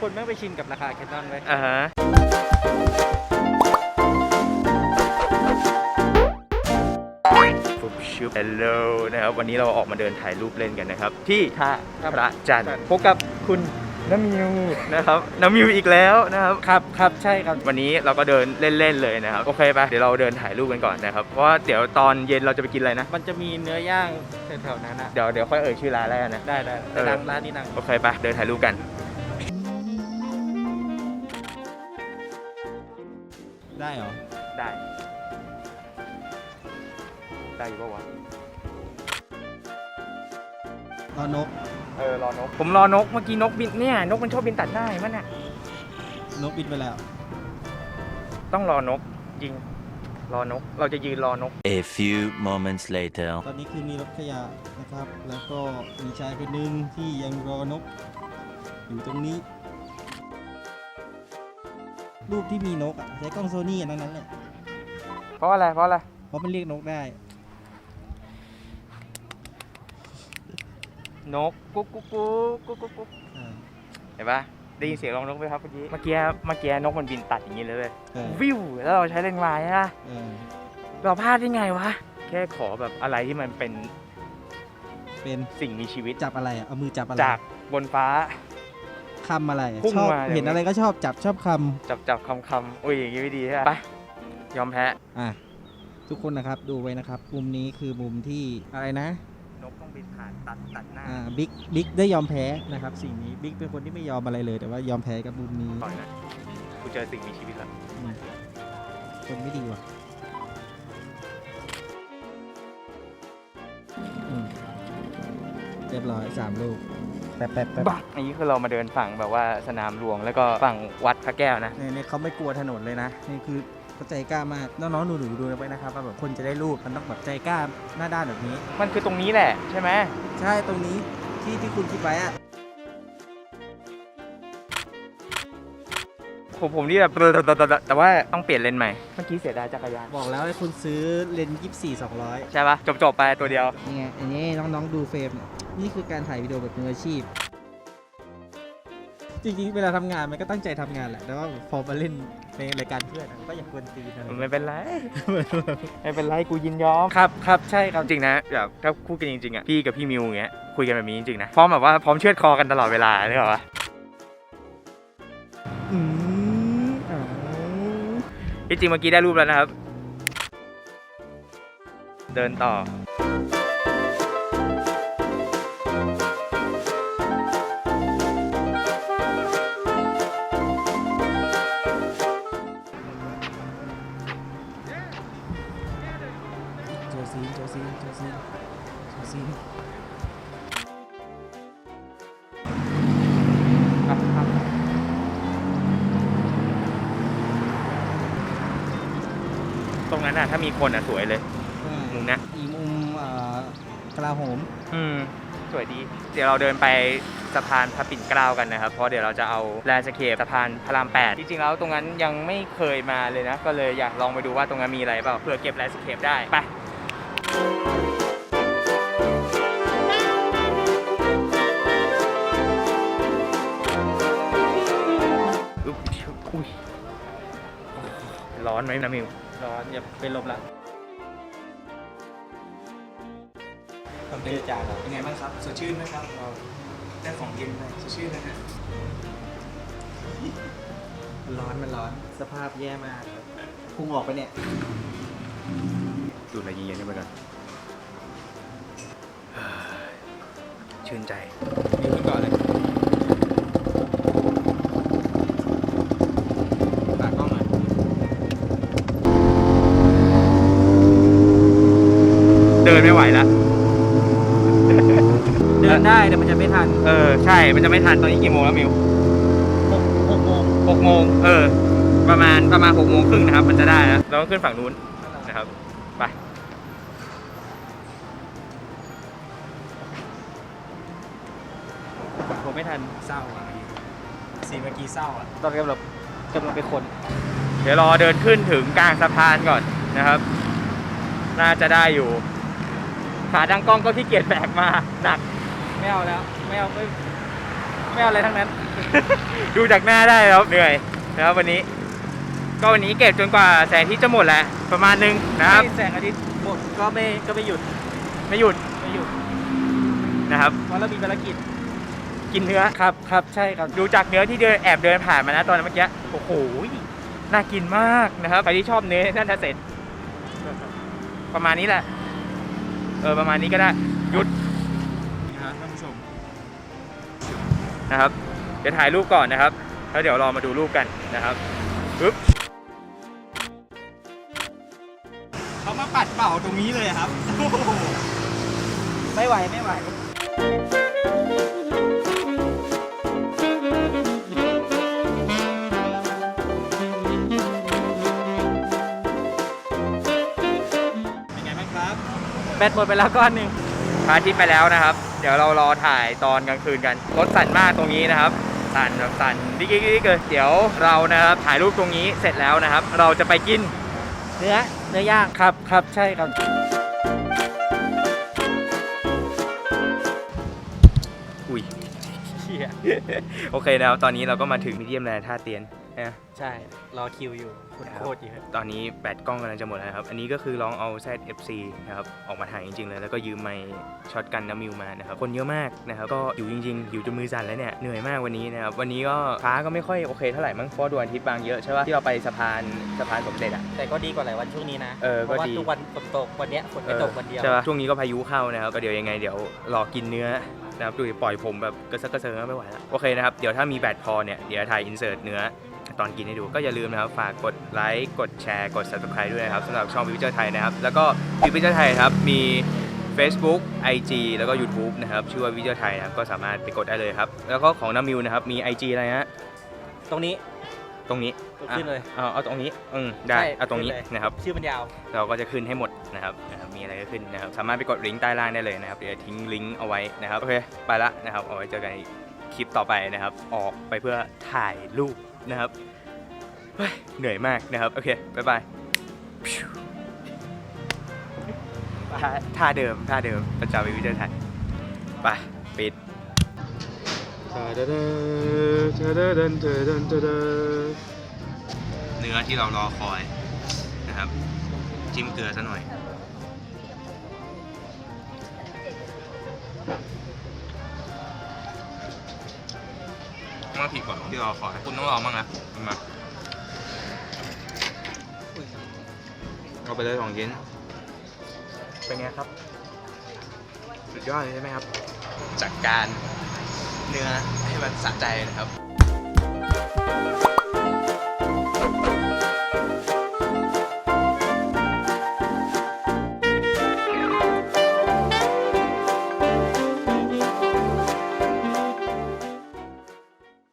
คนไม่งไปชินกับราคาแคนนอนไว้ยอ่าฮะฟุบชุบ Hello นะครับ วันนี้เราออกมาเดินถ่ายรูปเล่นกันนะครับ ที่ท่าพระจันทร์พบกับคุณน้ำมิวนะครับน้ำมิวอีกแล้วนะครับครับครับใช่ครับวันนี้เราก็เดินเล่นๆเลยนะครับโอเคปะเดี๋ยวเราเดินถ่ายรูปกันก่อนนะครับเพราะว่าเดี๋ยวตอนเย็นเราจะไปกินอะไรนะ มันจะมีเนื้อย่างแถวๆนั้นนะเดี๋ยวเดี๋ยวค่อยเอ่ยชื่อร้านแล้วกันนะได้ได้เอแต่อดังร้านนี้ดังโอเคปะเดินถ่ายรูปกัน ได้เหรอ ได้ ได้อยู่ปะวะ รอนก เออ รอนก ผมรอนก เมื่อกี้นกบินเนี่ย นกมันชอบบินตัดหน้าเห็นมั้ยเนี่ย นกบินไปแล้ว ต้องรอนกจริง รอนก เราจะยืนรอนก A few moments later. ตอนนี้คือมีรถขยะนะครับ แล้วก็มีชายคนหนึ่งที่ยังรอนก อยู่ตรงนี้ รูปที่มีนกอะใช้กล้องโซนี่อันนั้นแหละเพราะอะไร เพราะอะไร เพราะมันเรียกนกได้ นกกุ๊กกุ๊กกุ๊กกุ๊กกุ๊กกุ๊กอ่าเห็นปะได้ยินเสียงร้องนกไหมครับเมื่อกี้ เมื่อกี้ เมื่อกี้นกมันบินตัดอย่างนี้เลยเว้ยเออวิว แล้วเราใช้เลนส์วายอะเออเราพลาดได้ไงวะ แค่ขอแบบอะไรที่มันเป็นเป็นสิ่งมีชีวิตจับอะไรอะเอามือจับอะไรจากบนฟ้า คำอะไรพุ่งชอบมาอย่างนี้เห็นอะไรก็ชอบจับชอบคจับจับคำคำโอ้ยอย่างนี้ไม่ดีใช่ปะไปยอมแพ้ำอะทุกคนนะครับดูไว้นะครับ มุมนี้คือมุมที่อะไรนะนกต้องบินผ่านตัดตัดหน้าอ่าบิ๊กบิ๊กได้ยอมแพ้นะครับสิ่งนี้บิ๊กเป็นคนที่ไม่ยอมอะไรเลย แต่ว่ายอมแพ้กับมุมนี้ก่อนนะกูเจอสิ่งมีชีวิตแล้วอืมคนไม่ดีว่ะอืมเรียบร้อยสามลูก แป๊บแป๊บแป๊บบ้าอันนี้คือเรามาเดินฝั่งแบบว่าสนามหลวงแล้วก็ฝั่งวัดพระแก้วนะเนี่ยเนี่ยเขาไม่กลัวถนนเลยนะ นี่คือเขาใจกล้ามากน้องๆหนูๆดูไว้นะครับว่าแบบคนจะได้รูปมันต้องแบบใจกล้าหน้าด้านแบบนี้ มันคือตรงนี้แหละใช่ไหมใช่ตรงนี้ที่ที่คุณคิดไว้อะผมผมนี่แบบแต่ว่าต้องเปลี่ยนเลนส์ใหม่เมื่อกี้เสียดายจักรยานบอกแล้วให้คุณซื้อเลนส์ยี่สี่สองร้อยใช่ปะจบจบๆไปตัวเดียวนี่ไงอันนี้น้องๆดูเฟรมเนี่ย นี่คือการถ่ายวิดีโอแบบมืออาชีพ จริงๆ เวลาทำงานมันก็ตั้งใจทำงานแหละ แต่ว่าพอมาเล่นในรายการเพื่อนอะก็อย่าควรตีนอะไรไม่เป็นไร ไม่เป็นไรกูยินยอม ครับครับใช่ครับจริงนะแบบถ้าคู่กันจริงๆอะพี่กับพี่มิวอย่างเงี้ยคุยกันแบบนี้จริงๆนะพร้อมแบบว่าพร้อมเชือดคอกันตลอดเวลาเลยเหรอวะอืมอ๋อที่จริงเมื่อกี้ได้รูปแล้วนะครับ เดินต่อ ซีนโจซีนโจซีนโจซีนครับครับตรงนั้นน่ะถ้ามีคนอะสวยเลย มุมเนี้ยอีมุมเอ่อกลาโหม อืม สวยดี เดี๋ยวเราเดินไปสะพานพระปิ่นเกล้ากันนะครับ เพราะเดี๋ยวเราจะเอาแลนด์สเคปสะพานพระรามแปดจริงๆแล้วตรงนั้นยังไม่เคยมาเลยนะ ก็เลยอยากลองไปดูว่าตรงนั้นมีอะไรเปล่าเผื่อเก็บแลนด์สเคปได้ ไป ร้อนไหมนะมิวร้อนอย่าเป็นลมละทำเป็นจานเหรอเป็นไงบ้างครับ สดชื่นไหมครับได้ของเย็นไปสดชื่นนะฮะมันร้อนมันร้อน สภาพแย่มากพุงออกไปเนี่ยดูดอะไรเย็นๆนี่ไปก่อนเฮ้ยชื่นใจ เดินไม่ไหวแล้วเดินได้แต่มันจะไม่ทันเออ ใช่ มันจะไม่ทันตอนนี้กี่โมงแล้วมิวหกหกโมงหกโมงเออ ประมาณประมาณหกโมงครึ่งนะครับ มันจะได้แล้วเราต้องขึ้นฝั่งนู้นนะครับ ไป ผมไม่ทัน เศร้าอะสีเมื่อกี้เศร้าอะตอนกำลังกำลังไปคน เดี๋ยวรอเดินขึ้นถึงกลางสะพานก่อนนะครับ น่าจะได้อยู่ ขาดังกล้องก็ขี้เกียจแบกมาหนักไม่เอาแล้วไม่เอาไม่ไม่เอาอะไรทั้งนั้น ดูจากหน้าได้ครับเหนื่อยนะครับวันนี้ ก็วันนี้เก็บจนกว่าแสงอาที่จะหมดแหละประมาณนึงนะครับไม่แสงอาทิตย์หมดก็ไม่ก็ไม่หยุดไม่หยุดไม่หยุดนะครับเพราะเรามีภารกิจกินเนื้อครับครับใช่ครับดูจากเนื้อที่เดินแอบเดินผ่านมานะตอนเมื่อกี้โอ้โหน่ากินมากนะครับใครที่ชอบเนื้อน่าจะเสร็จ ประมาณนี้แหละ เออประมาณนี้ก็ได้หยุดนะครับท่านผู้ชมนะครับเดี๋ยวถ่ายรูปก่อนนะครับแล้วเดี๋ยวรอมาดูรูปกันนะครับปึ๊บเขามาปัดเป่าตรงนี้เลยครับ ไม่ไหวไม่ไหว แบตหมดไปแล้วก้อนหนึ่งพระอาทิตย์ไปแล้วนะครับ เดี๋ยวเรารอถ่ายตอนกลางคืนกัน รถสั่นมากตรงนี้นะครับ สั่นแบบสั่นดิ๊กดิ๊กดิ๊กเลยเดี๋ยวเรานะครับถ่ายรูปตรงนี้เสร็จแล้วนะครับ เราจะไปกินเนื้อเนื้อย่างครับครับใช่ครับอุ้ยเหี้ยโอเคนะครับตอนนี้เราก็มาถึงมีเดียมแลนท่าเตียน นะใช่ รอคิวอยู่คุณโคตรเยอะตอนนี้แบตกล้องกำลังจะหมดแล้วนะครับ อันนี้ก็คือลองเอา ZFC นะครับออกมาถ่ายจริงๆเลย แล้วก็ยืมไมค์ช็อตกันน้ำมิวมานะครับ คนเยอะมากนะครับ ก็อยู่จริงๆ อยู่จนมือสั่นแล้วเนี่ย เหนื่อยมากวันนี้นะครับ วันนี้ก็ฟ้าก็ไม่ค่อยโอเคเท่าไหร่มั้ง เพราะดวงอาทิตย์บางเยอะใช่ป่ะ ที่เราไปสะพานสะพานสมเด็จอะ แต่ก็ดีกว่าหลายวันช่วงนี้นะเออเพราะว่าก็ดี ทุกวันฝนตกวันเนี้ยฝนไม่ตกวันเดียว ใช่ป่ะ ช่วงนี้ก็พายุเข้านะครับ ก็เดี๋ยวยังไงเดี๋ยวรอกินเนื้อนะครับดูดิปล่อยผมแบบกระซักกระเซิงไม่ไหวแล้ว โอเคนะครับ เดี๋ยวถ้ามีแบตพอเนี่ย เดี๋ยวถ่ายอินเสิร์ตเนื้อ ตอนกินให้ดูก็อย่าลืมนะครับฝากกดไลค์กดแชร์กด subscribe ด้วยนะครับสำหรับช่องวิวเจอร์ไทยนะครับ แล้วก็วิวเจอร์ไทยครับมี Facebook IG แล้วก็ YouTube นะครับชื่อว่าวิวเจอร์ไทยนะครับก็สามารถไปกดได้เลยครับ แล้วก็ของน้ำมิวนะครับมี IG อะไรฮะตรงนี้ตรงนี้ขึ้นเลยอะเอาเอาตรงนี้อืมได้ใช่เอาตรงนี้ขึ้นเลย นะครับ ชื่อมันยาว เราก็จะขึ้นให้หมดนะครับนะครับมีอะไรก็ขึ้นนะครับ สามารถไปกดลิงก์ใต้ล่างได้เลยนะครับ เดี๋ยวทิ้งลิงก์เอาไว้นะครับ โอเค ไปละนะครับ เอาไว้เจอกันในคลิปต่อไปนะครับ ออกไปเพื่อถ่ายรูป นะครับเฮ้ยเหนื่อยมากนะครับ โอเคบ๊ายบายท่าท่าเดิมท่าเดิมประจำวิวเจอร์ไทยไปปิดเนื้อที่เรารอคอยนะครับ จิ้มเกลือซะหน่อย มากผิดกว่าที่เราคอย คุณต้องลองบ้างนะมาเอาไปเลยสองชิ้นเป็นไงครับ สุดยอดเลยใช่ไหมครับ จัดการเนื้อให้มันสะใจนะครับ